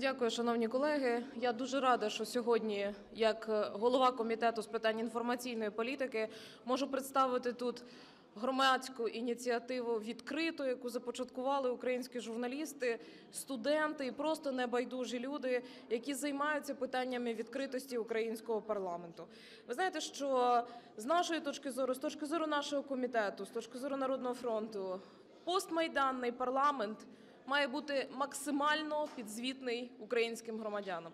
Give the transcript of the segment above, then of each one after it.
Дякую, шановні колеги. Я дуже рада, що сьогодні, як е, голова комітету з питань інформаційної політики, можу представити тут громадську ініціативу відкрито, яку започаткували українські журналісти, студенти і просто небайдужі люди, які займаються питаннями відкритості українського парламенту. Ви знаєте, що з нашої точки зору, з точки зору нашого комітету, з точки зору Народного фронту, постмайданний парламент має бути максимально підзвітний українським громадянам.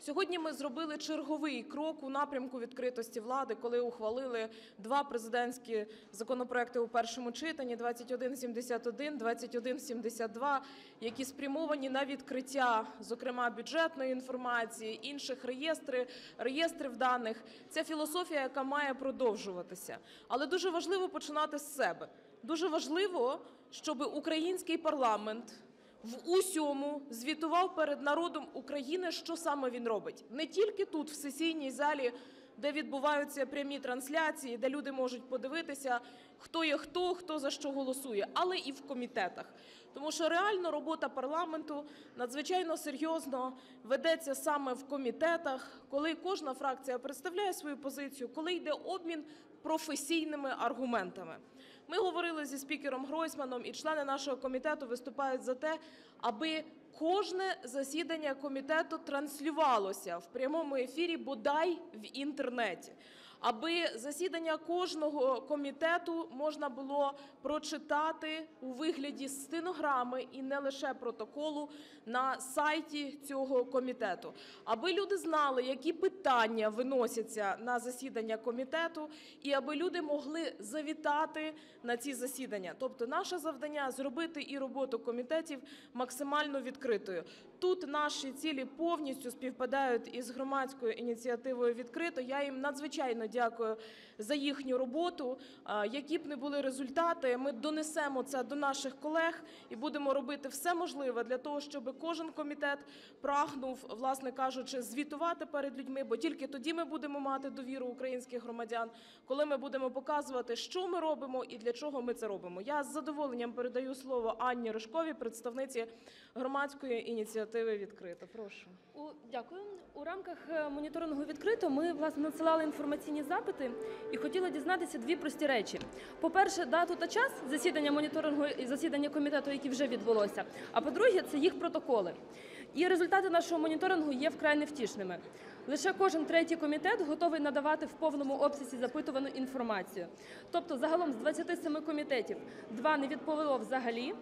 Сьогодні ми зробили черговий крок у напрямку відкритості влади, коли ухвалили два президентські законопроекти у першому читанні 2171, 2172, які спрямовані на відкриття, зокрема бюджетної інформації, інших реєстрів, реєстрів даних. Це філософія, яка має продовжуватися. Але дуже важливо починати з себе. Дуже важливо, щоб український парламент в усьому звітував перед народом України, що саме він робить. Не тільки тут, в сесійній залі, де відбуваються прямі трансляції, де люди можуть подивитися, хто є хто, хто за що голосує, але і в комітетах. Тому що реально робота парламенту надзвичайно серйозно ведеться саме в комітетах, коли кожна фракція представляє свою позицію, коли йде обмін професійними аргументами. Ми говорили зі спікером Гройсманом, і члени нашого комітету виступають за те, аби кожне засідання комітету транслювалося в прямому ефірі, бодай в інтернеті. Аби засідання кожного комітету можна було прочитати у вигляді стенограми і не лише протоколу на сайті цього комітету, аби люди знали, які питання виносяться на засідання комітету, і аби люди могли завітати на ці засідання. Тобто, наше завдання зробити і роботу комітетів максимально відкритою. Тут наші цілі повністю співпадають із громадською ініціативою відкрито. Я їм надзвичайно дякую за їхню роботу. Які б не були результати, ми донесемо це до наших колег і будемо робити все можливе для того, щоб кожен комітет прагнув, власне кажучи, звітувати перед людьми, бо тільки тоді ми будемо мати довіру українських громадян, коли ми будемо показувати, що ми робимо і для чого ми це робимо. Я з задоволенням передаю слово Анні Рожковій, представниці громадської ініціативи відкрито. Прошу. Дякую. У рамках е, моніторингу відкрито ми власне надсилали інформаційні запити і хотіли дізнатися дві прості речі. По-перше, дату та час засідання моніторингу і засідання комітету, які вже відбулося. А по-друге, це їх протоколи. І результати нашого моніторингу є вкрай невтішними. Лише кожен третій комітет готовий надавати в повному обсязі запитувану інформацію. Тобто, загалом з 27 комітетів два не відповіло взагалі.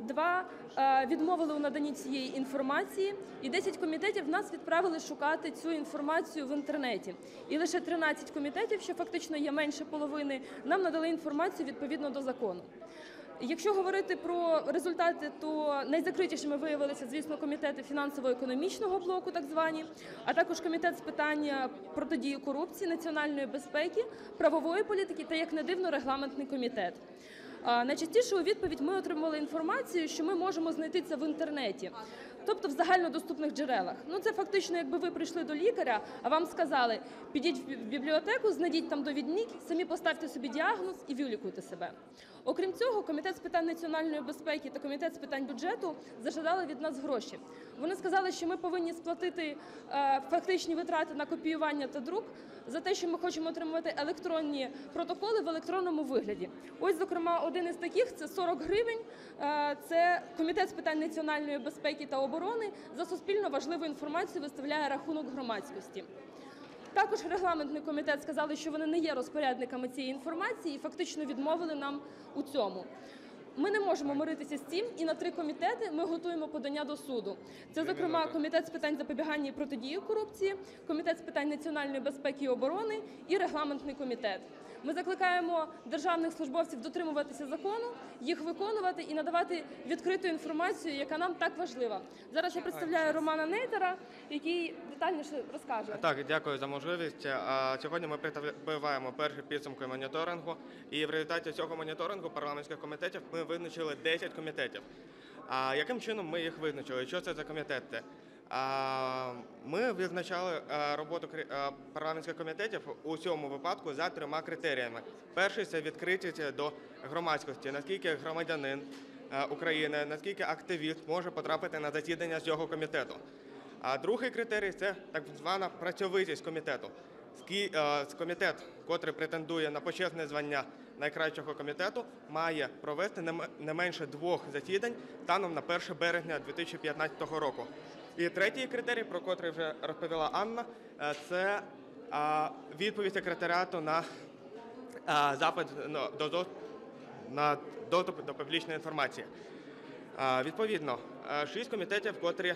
Два е, відмовили у наданні цієї інформації, і 10 комітетів нас відправили шукати цю інформацію в інтернеті. І лише 13 комітетів, що фактично є менше половини, нам надали інформацію відповідно до закону. Якщо говорити про результати, то найзакритішими виявилися, звісно, комітети фінансово-економічного блоку, так звані, а також комітет з питання протидії корупції, національної безпеки, правової політики та, як не дивно, регламентний комітет. Найчастіше у відповідь ми отримали інформацію, що ми можемо знайти це в інтернеті, тобто в загальнодоступних джерелах. Ну це фактично, якби ви прийшли до лікаря, а вам сказали, підіть в бібліотеку, знайдіть там довідник, самі поставте собі діагноз і вилікуйте себе. Окрім цього, комітет з питань національної безпеки та комітет з питань бюджету зажадали від нас гроші. Вони сказали, що ми повинні сплатити е, фактичні витрати на копіювання та друк за те, що ми хочемо отримувати електронні протоколи в електронному вигляді. Ось, зокрема, один із таких це 40 гривень. Е, Це комітет з питань національної безпеки та оборони за суспільно важливу інформацію виставляє рахунок громадськості. Також регламентний комітет сказали, що вони не є розпорядниками цієї інформації і фактично відмовили нам у цьому. Ми не можемо миритися з цим, і на три комітети ми готуємо подання до суду. Це, зокрема, комітет з питань запобігання і протидії корупції, комітет з питань національної безпеки і оборони і регламентний комітет. Ми закликаємо державних службовців дотримуватися закону, їх виконувати і надавати відкриту інформацію, яка нам так важлива. Зараз я представляю Романа Нейтера, який детальніше розкаже. Так, дякую за можливість. Сьогодні ми підбиваємо перші підсумки моніторингу, і в результаті цього моніторингу парламентських комітетів ми визначили 10 комітетів. А яким чином ми їх визначили? Що це за комітети? Ми визначали роботу парламентських комітетів у цьому випадку за трьома критеріями. Перший це відкритість до громадськості, наскільки громадянин України, наскільки активіст може потрапити на засідання цього комітету. А другий критерій це так звана працьовитість комітету. Е, Комітет, котрий претендує на почесне звання найкращого комітету, має провести не менше двох засідань станом на 1 березня 2015 року. І третій критерій, про котрий вже розповіла Анна, е, це відповідь секретаріату на запит на доступ до публічної інформації. Відповідно, е, шість комітетів, котрі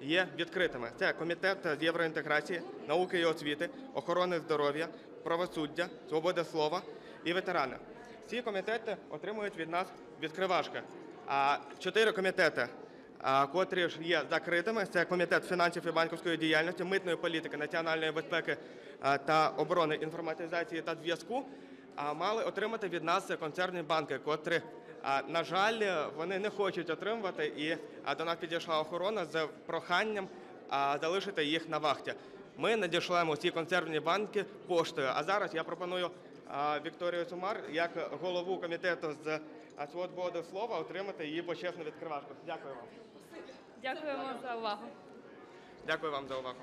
є відкритими. Це комітет з євроінтеграції, науки і освіти, охорони здоров'я, правосуддя, свободи слова і ветерани. Ці комітети отримують від нас відкривашки. А чотири комітети, а, котрі ж є закритими, це комітет фінансів і банківської діяльності, митної політики, національної безпеки а, та оборони інформатизації та зв'язку. А мали отримати від нас концерні банки, котрі, а, на жаль, вони не хочуть отримувати. І до нас підійшла охорона з проханням залишити їх на вахті. Ми надішлемо ці концерні банки поштою. А зараз я пропоную Вікторію Сумар як голову комітету з свободи слова отримати її почесну відкривашку. Дякую вам. Дякуємо за увагу. Дякую вам за увагу.